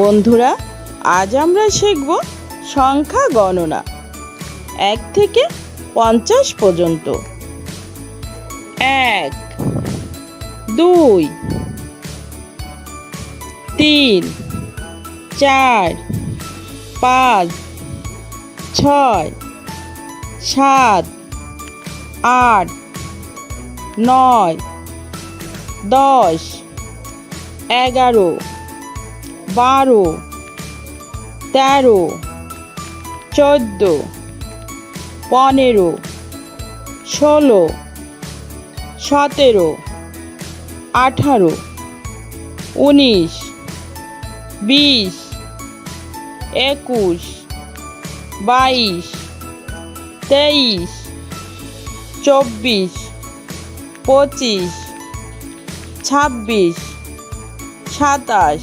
বন্ধুরা, আজ আমরা শিখব সংখ্যা গণনা, এক থেকে পঞ্চাশ পর্যন্ত। এক, দুই, তিন, চার, পাঁচ, ছয়, সাত, আট, নয়, দশ, এগারো। বারো, তেরো, চোদ্দ, পনেরো, ষোলো, সতেরো, আঠারো, উনিশ, বিশ, একুশ, বাইশ, তেইশ, চব্বিশ, পঁচিশ, ছাব্বিশ, সাতাশ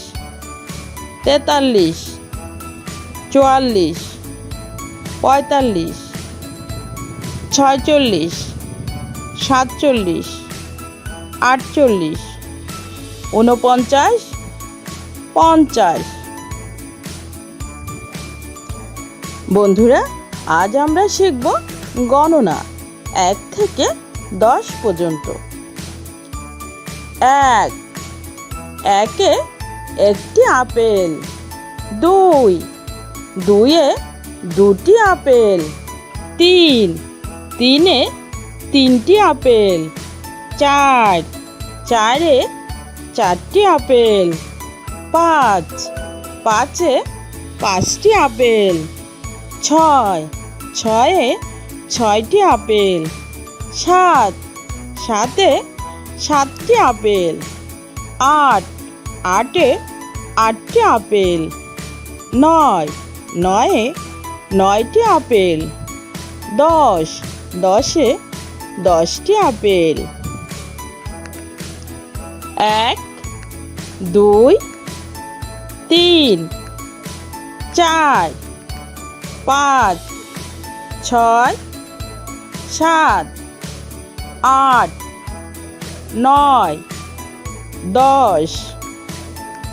তেতাল্লিশ, চুয়াল্লিশ, পঁয়তাল্লিশ, ছয়চল্লিশ, সাতচল্লিশ, আটচল্লিশ, ঊনপঞ্চাশ, পঞ্চাশ। বন্ধুরা, আজ আমরা শিখব গণনা এক থেকে দশ পর্যন্ত। এক, একে একটি আপেল। দুই। দুইয়ে দুটি আপেল। তিন। তিনে তিনটি আপেল। চার। চারে চারটি আপেল। পাঁচ। পাঁচে পাঁচটি আপেল। ছয়। ছয়ে ছয়টি আপেল। সাত। সাতে সাতটি আপেল। আট। আটে আটটি আপেল। নয়, নয়ে নয়টি আপেল। দশ, দশে দশটি আপেল। এক, দুই, তিন, চার, পাঁচ, ছয়, সাত, আট, নয়, দশ।